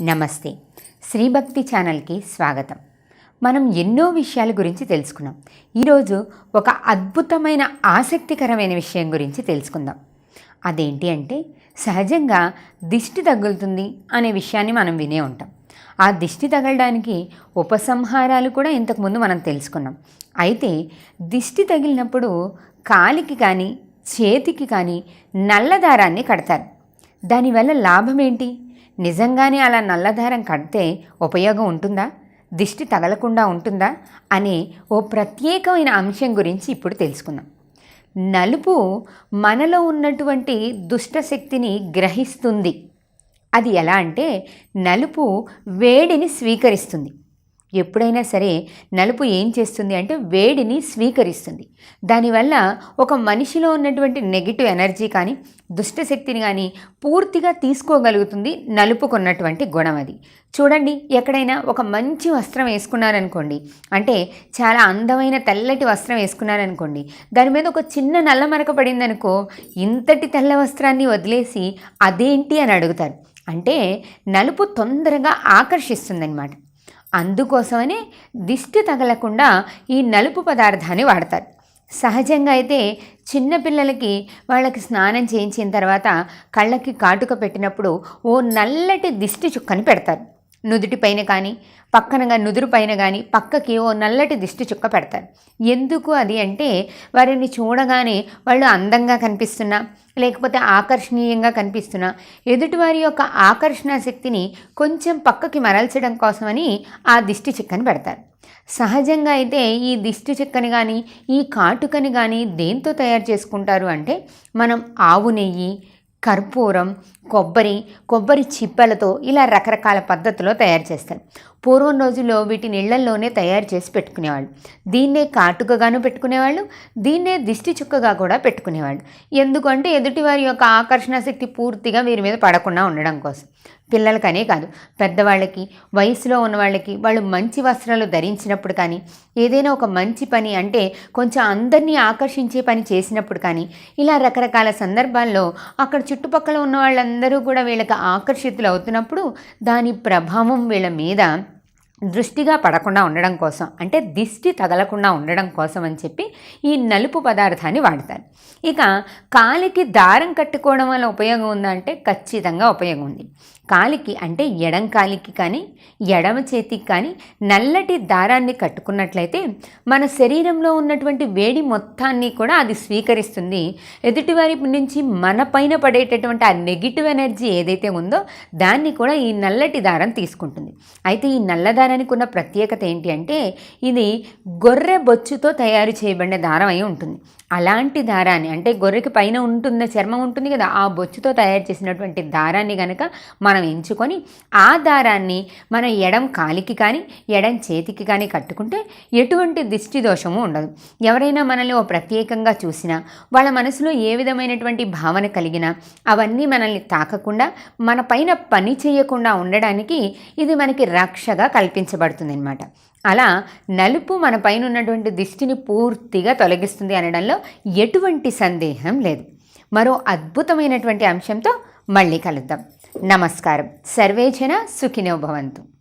నమస్తే. శ్రీభక్తి ఛానల్కి స్వాగతం. మనం ఎన్నో విషయాల గురించి తెలుసుకున్నాం. ఈరోజు ఒక అద్భుతమైన ఆసక్తికరమైన విషయం గురించి తెలుసుకుందాం. అదేంటి అంటే సహజంగా దిష్టి తగులుతుంది అనే విషయాన్ని మనం వినే ఉంటాం. ఆ దిష్టి తగలడానికి ఉపసంహారాలు కూడా ఇంతకుముందు మనం తెలుసుకున్నాం. అయితే దిష్టి తగిలినప్పుడు కాలికి కానీ చేతికి కానీ నల్లదారాన్ని కడతారు. దానివల్ల లాభం ఏంటి? నిజంగానే అలా నల్లదారం కడితే ఉపయోగం ఉంటుందా? దిష్టి తగలకుండా ఉంటుందా? అనే ఓ ప్రత్యేకమైన అంశం గురించి ఇప్పుడు తెలుసుకుందాం. నలుపు మనలో ఉన్నటువంటి దుష్టశక్తిని గ్రహిస్తుంది. అది ఎలా అంటే నలుపు వేడిని స్వీకరిస్తుంది. ఎప్పుడైనా సరే నలుపు ఏం చేస్తుంది అంటే వేడిని స్వీకరిస్తుంది. దానివల్ల ఒక మనిషిలో ఉన్నటువంటి నెగిటివ్ ఎనర్జీ కానీ దుష్టశక్తిని కానీ పూర్తిగా తీసుకోగలుగుతుంది నలుపుకున్నటువంటి గుణం అది. చూడండి ఎక్కడైనా ఒక మంచి వస్త్రం వేసుకున్నారనుకోండి అంటే చాలా అందమైన తెల్లటి వస్త్రం వేసుకున్నారనుకోండి దాని మీద ఒక చిన్న నల్ల మరక పడిందనుకో ఇంతటి తెల్ల వస్త్రాన్ని వదిలేసి అదేంటి అని అడుగుతారు. అంటే నలుపు తొందరగా ఆకర్షిస్తుందన్నమాట. అందుకోసమనే దిష్టి తగలకుండా ఈ నలుపు పదార్థాన్ని వాడతారు. సహజంగా అయితే చిన్నపిల్లలకి వాళ్ళకి స్నానం చేయించిన తర్వాత కళ్ళకి కాటుక పెట్టినప్పుడు ఓ నల్లటి దిష్టి చుక్కని పెడతారు. నుదుటి పైన కానీ పక్కనగా నుదురు పైన కానీ పక్కకి ఓ నల్లటి దిష్టి చుక్క పెడతారు. ఎందుకు అది అంటే వారిని చూడగానే వాళ్ళు అందంగా కనిపిస్తున్నా లేకపోతే ఆకర్షణీయంగా కనిపిస్తున్నా ఎదుటివారి యొక్క ఆకర్షణ శక్తిని కొంచెం పక్కకి మరల్చడం కోసమని ఆ దిష్టి చిక్కని పెడతారు. సహజంగా అయితే ఈ దిష్టి చెక్కని కానీ ఈ కాటుకని కానీ దేంతో తయారు చేసుకుంటారు అంటే మనం ఆవు నెయ్యి కర్పూరం కొబ్బరి కొబ్బరి చిప్పలతో ఇలా రకరకాల పద్ధతిలో తయారు చేస్తారు. పూర్వం రోజుల్లో వీటిని ఇళ్ళల్లోనే తయారు చేసి పెట్టుకునేవాళ్ళు. దీన్నే కాటుకగాను పెట్టుకునేవాళ్ళు దీన్నే దిష్టి చుక్కగా కూడా పెట్టుకునేవాళ్ళు. ఎందుకంటే ఎదుటివారి యొక్క ఆకర్షణ శక్తి పూర్తిగా వీరి మీద పడకుండా ఉండడం కోసం. పిల్లలకనే కాదు పెద్దవాళ్ళకి వయసులో ఉన్న వాళ్ళకి వాళ్ళు మంచి వస్త్రాలు ధరించినప్పుడు కానీ ఏదైనా ఒక మంచి పని అంటే కొంచెం అందరినీ ఆకర్షించే పని చేసినప్పుడు కానీ ఇలా రకరకాల సందర్భాల్లో అక్కడ చుట్టుపక్కల ఉన్న వాళ్ళందరూ కూడా వీళ్ళకి ఆకర్షితులు అవుతున్నప్పుడు దాని ప్రభావం వీళ్ళ మీద దృష్టిగా పడకుండా ఉండడం కోసం అంటే దిష్టి తగలకుండా ఉండడం కోసం అని చెప్పి ఈ నలుపు పదార్థాన్ని వాడతారు. ఇక కాలికి దారం కట్టుకోవడం వల్ల ఉపయోగం ఉందంటే ఖచ్చితంగా ఉపయోగం ఉంది. కాలికి అంటే ఎడం కాలికి కానీ ఎడమ చేతికి కానీ నల్లటి దారాన్ని కట్టుకున్నట్లయితే మన శరీరంలో ఉన్నటువంటి వేడి మొత్తాన్ని కూడా అది స్వీకరిస్తుంది. ఎదుటివారి నుంచి మన పైన పడేటటువంటి ఆ నెగిటివ్ ఎనర్జీ ఏదైతే ఉందో దాన్ని కూడా ఈ నల్లటి దారం తీసుకుంటుంది. అయితే ఈ నల్ల దారానికి ఉన్న ప్రత్యేకత ఏంటి అంటే ఇది గొర్రె బొచ్చుతో తయారు చేయబడిన దారం అయి ఉంటుంది. అలాంటి దారాన్ని అంటే గొర్రెకి పైన ఉంటున్న చర్మం ఉంటుంది కదా ఆ బొచ్చుతో తయారు చేసినటువంటి దారాన్ని కనుక మనం ఎంచుకొని ఆ దారాన్ని మన ఎడం కాలికి కానీ ఎడం చేతికి కానీ కట్టుకుంటే ఎటువంటి దిష్టి దోషము ఉండదు. ఎవరైనా మనల్ని ఓ ప్రత్యేకంగా చూసినా వాళ్ళ మనసులో ఏ విధమైనటువంటి భావన కలిగినా అవన్నీ మనల్ని తాకకుండా మన పైన పని చేయకుండా ఉండడానికి ఇది మనకి రక్షగా కల్పించబడుతుంది అనమాట అలా నలుపు మన పైన ఉన్నటువంటి దిష్టిని పూర్తిగా తొలగిస్తుంది అనడంలో ఎటువంటి సందేహం లేదు. మరో అద్భుతమైనటువంటి అంశంతో మళ్ళీ కలుద్దాం. నమస్కారం. సర్వేజన సుఖినో భవంతు.